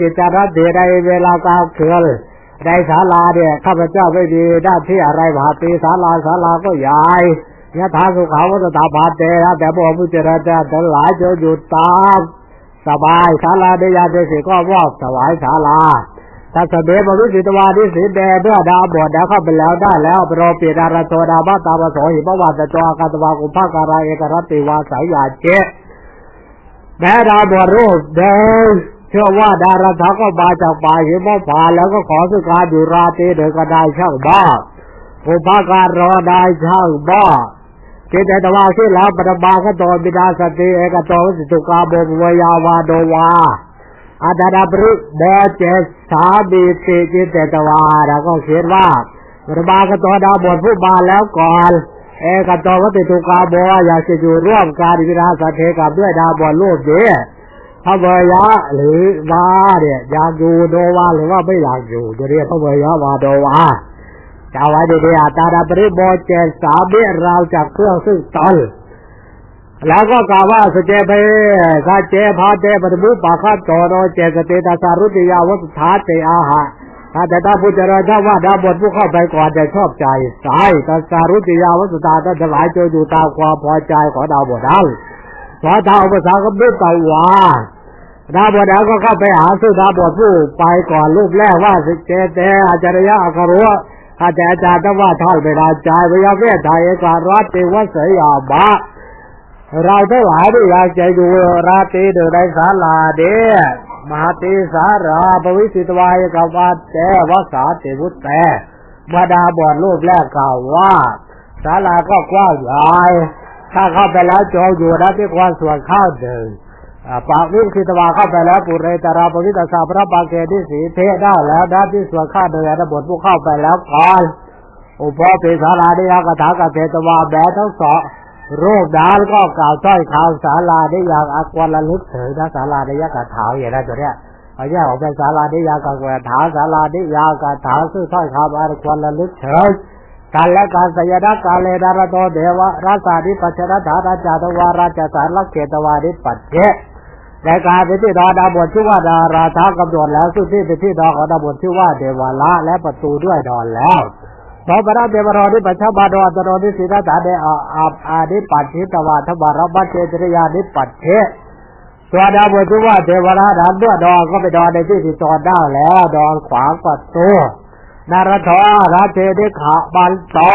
กิจจารเดในเวลากาเขืนในศาลาเนี่ยข้าพเจ้าไม่มีหน้าที่อะไรมาตีศาลาศาลาก็ใหญ่ยะถาสุขาวัตถาภาเตนะแต่บอกผู้เจริญแต่ทั้งหลายจะอยู่ตามสบายศาลาเดยาเดสิก็มอบถวายศาลาถ้าเสด็จบรรลุสิตวานิสิเดเมื่อดาบวชแล้วเข้าไปแล้วได้แล้วโปรปีดาราโตดาบ้าตาวโสหิมวัตจอาคาตวากุภาการาเอกรตติวาสายยาเจแม้ดาวบวชรูปเดิน เชื่อว่าดาราทักก็มาจากป่าเหิมพานต์แล้วก็ขอสุการอยู่ราตรีเดินก็ได้ช่างบ้าอุปการรอได้ช่างบ้าเจตตวาที่แล้วปฐมาขตอนบิดาสติเอกโตสิตุกาโบวยาวาโดวาอาดาดาบริเดเจสาบีติจิตตวาแล้วก็เขียนว่าปฐมาขตอนดาบทผู้มาแล้วก่อนเอกโตวัติตุกาโบอยากจะอยู่ร่วมการวิราสเทกับด้วยดาบอลลูกเดีย พระเวยะหรือวาเนี่ยอยากอยู่โดวาหรือว่าไม่อยากอยู่จะเรียกพระเวยะวาโดวาจะเอาไว้ดีๆอาตาดาปริโบเจสาเบเราจากเครื่องซึ่งตนแล้วก็กล่าวว่าสเจเปสาเจพาเจปฐมุปาคาโตโนเจสติตาสารุติยาวัฏฐาเตอาหะถ้าแต่ถ้าผู้เจริญถ้าว่าดาบทผู้เข้าไปก่อนจะชอบใจสายแต่สารุติยาวัสตาท่านทั้งหลายจะอยู่ตามความพอใจของดาวบทนั้นขอท้าภาษาก็ไม่ตาว่า ดาวบทนั้นก็เข้าไปหาซึ่งดาวบทผู้ไปก่อนรูปแรกว่าสิเจเตอาจารยะอัครวอาจารย์อาจารย์ถ้าว่าท่านไม่ได้ใจวิยาเวทไทยเอกรัตติวัสยาบะเราทั้งหลายที่อยากจะอยู่ราตรีเดินในศาลาเดียมหาติสาราปวิสิตวายกบวัดแจวสาติวุตแต่มาดาบอดรูปแรกกล่าวว่าศาลาก็กว้างใหญ่ถ้าเข้าไปแล้วจองอยู่นะที่ความส่วนข้าวเดิน ปาวิสิตวาเข้าไปแล้วปุเรตราปวิตาสาพระบางเกที่สีเทได้แล้วด้านที่ส่วนข้าวเดินนะบทผู้เข้าไปแล้วก่อนอุปปิสาราได้ยากถากเทตวาแบทั้งสองรูปดานก็กล่าวต้อยข่าวศาลาได้อย่างอากวระลึกถึงนะศาลาได้ยากถาอย่างนั้นตัวเนี้ยเขาแยกออกเป็นศาลาได้ยากกถาศาลาได้ยากถาซึ่งต้อยข่าวอากวระลึกถึงการและการสยดากาเลดารโตเดวะราชาธิปัจจนาถาราชาตวาราชสารลักเกตวาริปัจเจ ในการเป็นที่ดอดาบทชื่อว่าดาราท้ากำหนดแล้วซึ่งที่เป็นที่ดอของดาบทชื่อว่าเดวาละและประตูด้วยดอนแล้วพระพระเดวรอนิปัชฌาบาดอัตโนนิสิทธาเดอาอาอานิปัจฉิตวาทบารบัจเจตริยานิปัจเทตัวดาวบทชื่อว่าเทวราดานเมื่อดอนก็ไปดอนในที่ที่จอดได้แล้วดอนขวางประตูนารทอราเทนิขาบันตอ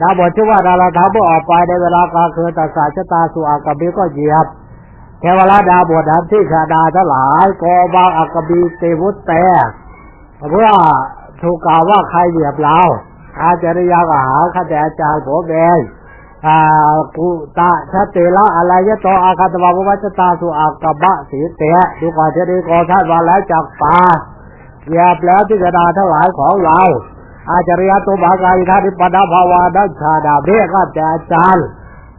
ดาวบทชื่อว่าดาราธาเมื่อออกไปในเวลากลางคืนตัสสาชะตาสุอากบิก็เหยียบ เทวราดาบทนั้นที่ชาดาทั้งหลายกบางอักบีเตวุตแต่เพื่อถูกกล่าวว่าใครเหยียบเราอาจารยากหาข้าแต่อาจารย์ผมเองอากุตะชัตเตละอะไรยะตออาคาตวาวัชตาสุอากบะสีเตะดูก่อนจะดีกอท่านมาแล้วจากป่าเหยียบแล้วที่จะดาทั้งหลายของเราอาจารยตุบากาอิทานิปนาภาวาดัชชาดาเรียกข้าแต่อาจารย์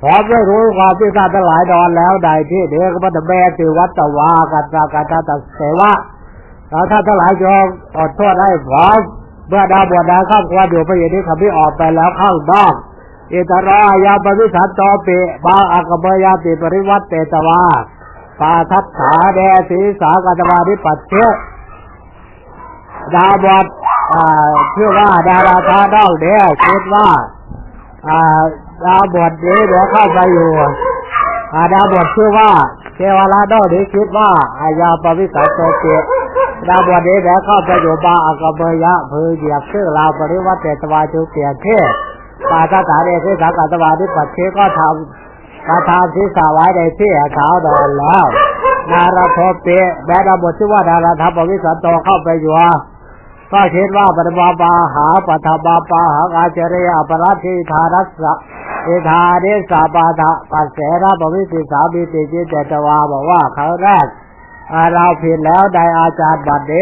พอไม่รู้ความที่ท่านทั้งหลายดอนแล้วใดที่เด็กพระแม่ติวัตวากัตตากาตตเสวะแล้วท่านทั้งหลายจงอดโทษให้พร้อมเมื่อดาวบวชดาวข้ามควาอยู่พระเยนี้ขับพี่ออกไปแล้วข้างนอกอิตรายาปวิสัตโตปิบาอักเบยาติปริวัตเตตวาปาทัตขาแดสีสากตวานิปัจเชดาวบวชชื่อว่าดาราธาดาวเดียคิดว่า ดาวบวชนี้เดี๋ยวเข้าไปอยู่ดาวบวชชื่อว่าเทวราดาวนี้คิดว่าอายาปวิสัตโตปิดาวบวชนี้แล้วเข้าไปอยู่บาอักเบยะพือเหยียบชื่อเราปริวัติเตตวาจุเปียเทปาตาตาเดชสากาตวาที่ปัจเชก็ทำกระทำที่สาไว้ในที่ขาวดอนแล้ว นาราโทเปแม้ดาบทชื่อว่านาราธรรมวิสันโตเข้าไปอยู่ ก็คิดว่าปฏิบาปาหาปัทบาปาหาอาจริยอปรัติธารัสสะเอธาเดสาปาทะปัสเสราปวิสิสาบิติจิตเจตวาบอกว่าเขาแรกเราผิดแล้วใดอาจารย์บัดเด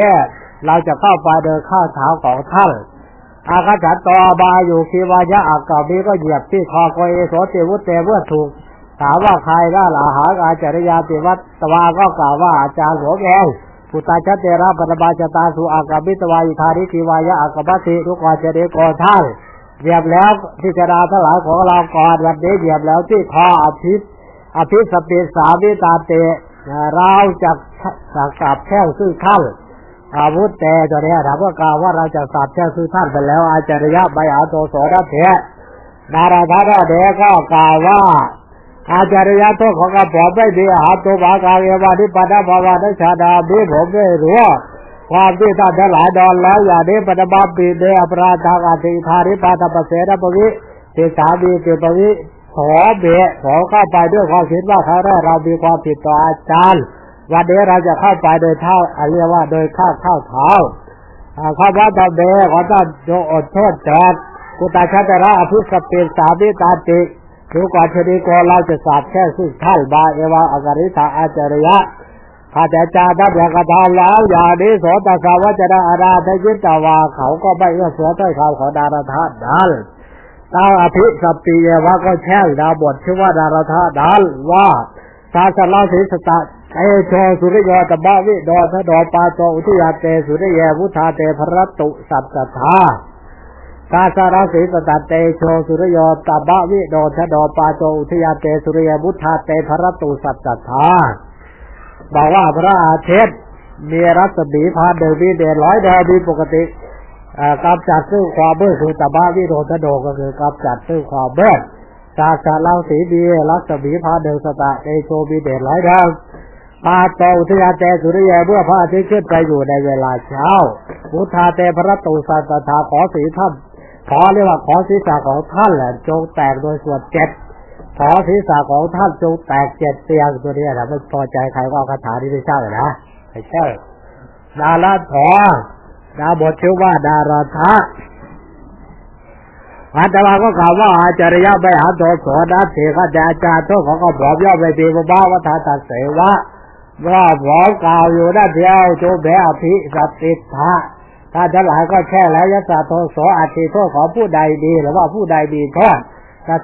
เราจะเข้าไปเดินข้าวเท้าของท่านอาคาจัดต่อบาอยู่คีวายะอากาบีก็เหยียบที่คอโกเอโสติวุตเตเมื่อถูกถามว่าใครได้ลาหาอาจารยาติวัตตวาก็กล่าวว่าอาจารย์หัวแกง พุตาชเตระปตบาชตาสุอากาบิตวายิธาริคีวายะอากาบัติทุกวาเจเดกอท่านเหยียบแล้วที่จะดาทั้งหลายของเราก่อนวันนี้เหยียบแล้วที่คออภิษอภิสปิสาวิตาเตเราจะสักสับแช่งซึ่งท่านอาวุธแต่ตัวนี้ถามว่ากล่าวว่าเราจะสับแช่งซึ่งท่านไปแล้วอาจารยะใบอาโตโสดเถะนาราธาเดก็กล่าวว่า อาจารยะโทษของกระผมไม่ดีอาหารตัวบากาเอวานิปดาภาวานิชาดาบีผมไม่รู้ความที่ท่านทั้งหลายดอนแล้วอย่างนี้ปฏิบัติปีเดอปราทางอธิธาริปาตปเสนปวิเตสามีเตปวิขอเบะขอเข้าไปด้วยความคิดว่าครั้งแรกเรามีความผิดต่ออาจารย์ วันนี้เราจะเข้าไปโดยเท่าเรียกว่าโดยข้าวข้าวเท้าข้าพเจ้าเบะขอท่านจงอดโทษแทนกุตาชาตระอภิสเปิสามิตาติ ดูก่อนชนีโกเราจะสาบแค่ซึ่งท่านบาเอวาอากริสาอาจารยะข้าแต่จาทัพอย่ากระทำแล้วอย่านี้โสตสาวจะได้อาราทยิตาวาเขาก็ไม่เอื้อเสือถ้อยคำของดาราธาตุนั้นตาอภิสปีเยวะก็แช่งดาบทชื่อว่าดาราธาตุนั้นว่าชาสลาศีสตะเอโชสุริยตบาวิโดทะดอปาโตอุทิยาเตสุริยวุธาเตพระตุสัตตา ตาสาราศีสตเตโชสุริยตบะวิโดทดอปาโตอุทยาเตสุริยวุธาเตพระตุสัตตาบอกว่าพระอาทิตย์มีรัศมีพาเดวิเดร้อยเดวมีปกติกำจัดซึ่งความเบื่อคือตบะวิโดทโดก็คือกำจัดซึ่งความเบื่อชาชาลสีดีรัศมีพาเดินสตะเตโชมีเดร้อยเดวปาโตอุทยาเตสุริยเมื่อพระอาทิตย์ขึ้นไปอยู่ในเวลาเช้าพุทธาเตพระตุสัตถาขอสีท่าน ขอเรียกว่าขอศีรษะของท่านแหละจงแตกโดยส่วนเจ็ดขอศีรษะของท่านจงแตกเจ็ดเตียงตัวนี้นะไม่พอใจใครก็เอาคาถาที่ไม่ใช่นะไม่ใช่ดาราถอดาบทชื่อว่าดาราทะอาตมาก็กล่าวว่าอาจารยะไปหาโตโสนัเถระอาจารย์โทษของก็บอกย่อไปปีบ้าวัฏตัดเสวะว่าบอกกล่าวอยู่ด้านเดียวโจเบอภิสัตติทะ ถ้าทั้งหลายก็แช่แล้วยศโทโสอัติโทของผู้ใดดีหรือว่าผู้ใดดีโทษ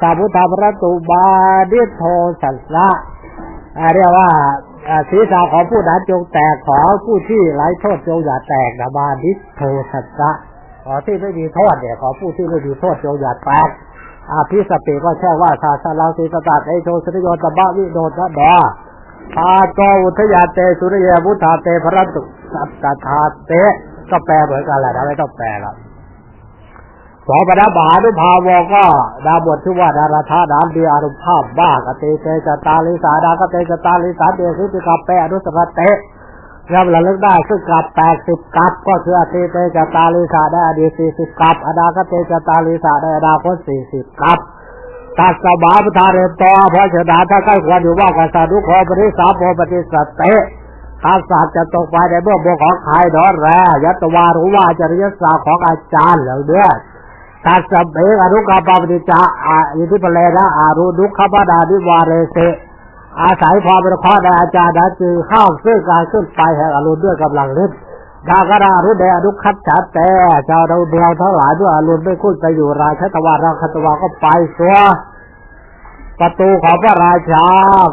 ตาพุทธพระตุบาดิโทสัสสะเรียกว่าศีรษะของผู้นั้นจงแตกขอผู้ที่ไร้โทษจงอย่าแตกนะบาดิโทสัสสะขอที่ไม่มีโทษเนี่ยขอผู้ที่ไม่มีโทษจงอย่าแตกอาภิสติก็แช่ว่าชาสลาสีสตัดไอโชสริโยตบะวิโดตดาปาโตอุทยาเตสุริยบุธาเตพระตุสัตตาเต ก็แปลเหมือนกันแหละนะไม่ต้องแปลละสองปณบานุภาวก็ดาบทชื่อว่าดาราธาดามดีอารมภาพบ้ากเตเตจตาลิสาดากเตจตาลิสาเดียสุติกาแปอนุสกเตย่ำระลึกได้ซึ่งกับแปดสิบกับก็คืออติเตจตาลิสาได้อดีตสี่สิบกับอดากเตจตาลิสาได้อดาคตสี่สิบกับตัดสบาพุทธาเรตอเพราะเฉดาถ้าใกล้ควรอยู่ว่ากษัตริย์ทุกขปริสาโพปฏิสัตเต ถ้าศาสตร์จะตกไปในเบื้องบนของใครดอนแรยัตวารู้ว่าจริยศาสตร์ของอาจารย์เหล่านี้ตัดสเบอรุกาปปฏิจาอาอิทิปเลนะอารุดุขบาดาดิวาเรเสอาศัยความเป็นข้อในอาจารย์นั้นจึงข้าซึ่งการขึ้นไปแห่งอรุณด้วยกำลังฤทธิ์ดากรารุเดอนุคัตจัดแต่ชาวเราเดียวทั้งหลายด้วยอรุณไม่คุ้นไปอยู่ราชตวาราคตวาก็ไปสัว ประตูของพระราชา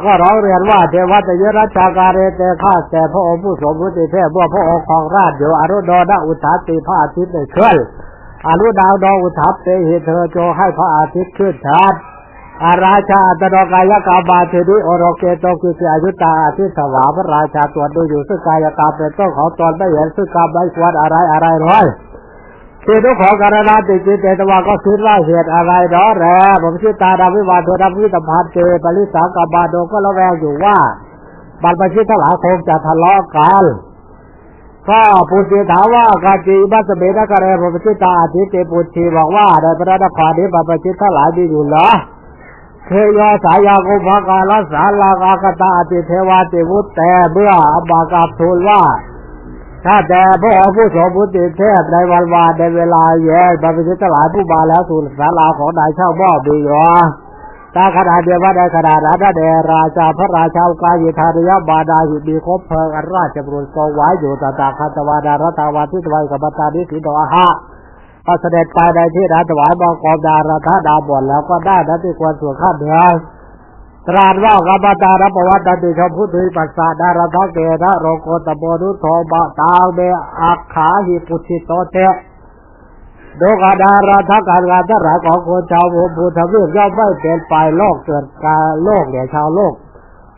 ก็ร้องเรียนว่าเทวตยรัชาการเรเตข้าแต่พระองค์ผู้สมบูรณ์เทพเมื่อพระองค์ของราชอยู่อรุณดนอุตาติพระอาทิตย์ในเคลื่อนอรุดาวดองอุทับเตหิเธอโจให้พระอาทิตย์ขึ้นชัดอาราชาอัตโนกายกาบาเทดิโอโรเกโตคือเสียยุตาอาทิตสวาพระราชาตรวจดูอยู่ซึ่งกายกรรมเป็นต้นของตนไม่เห็นซึ่งกรรมไม่ควรอะไรอะไรร้อย คือทุกขอการนาติจิตเตตวาก็คิดว่าเหตุอะไรร้อแรผมชื่อตาดาวิวาโดดาวิตพันเจปริสากบาโดก็ระแวงอยู่ว่าบรรพชิตทั้งหลายคงจะทะเลาะกันก็ปุจิถามว่ากาจีบัสเบนะกะเรพระจิตาอาทิตย์ปุชีบอกว่าในพระนครนี้บรรพชิตทั้งหลายมีอยู่เหรอเทยอสายากุภกาลสาลากากตาติเทวาติวุตแต่เมื่ออบากาทูลว่า ถ้าแต่พระองค์ผู้สมบูรณ์เทพในวันวานในเวลาแย่บรรพชิตทั้งหลายผู้มาแล้วสู่ศาลาของนายเช่าบ่อดีหรอตาขนาดเดียวว่าในขนาดนั้นแด่ราชาพระราชากายิธาริยบาดาหิมีคบเพลิงอันราชบุรุษทรงไว้อยู่ตาตาคันตวาดารัตาวาทิตวัยกับบัตานิสิโดอาหะพระเสด็จไปในที่นั้นถวายบังกรดาราธาดาบนแล้วก็ได้นั้นที่ควรส่วนข้าเหนือ ตราดว่ากับบัตารับปวัติดันติชมพุทธิปัสสะดาราธาเกนะโรโกตโบนุโทบะตาเบอักขาหิปุชิโตเตโดกาดาราทัการงานทั้งหลายของคนชาวภูมิทวีปย่อมไม่เป็นไปโลกเกิดการโลกเนี่ยชาวโลก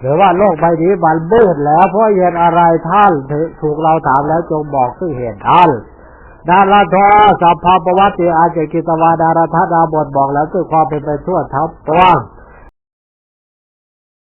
หรือว่าโลกใบนี้มันมืดแล้ว เพราะเหตุอะไรท่านถูกเราถามแล้วจงบอกซึ่งเหตุท่านดาราทอสัพพะปวัติอาเจกิตวาดาราธาดาบทบอกแล้วซึ่งความเป็นไปทั่วทั้งปวง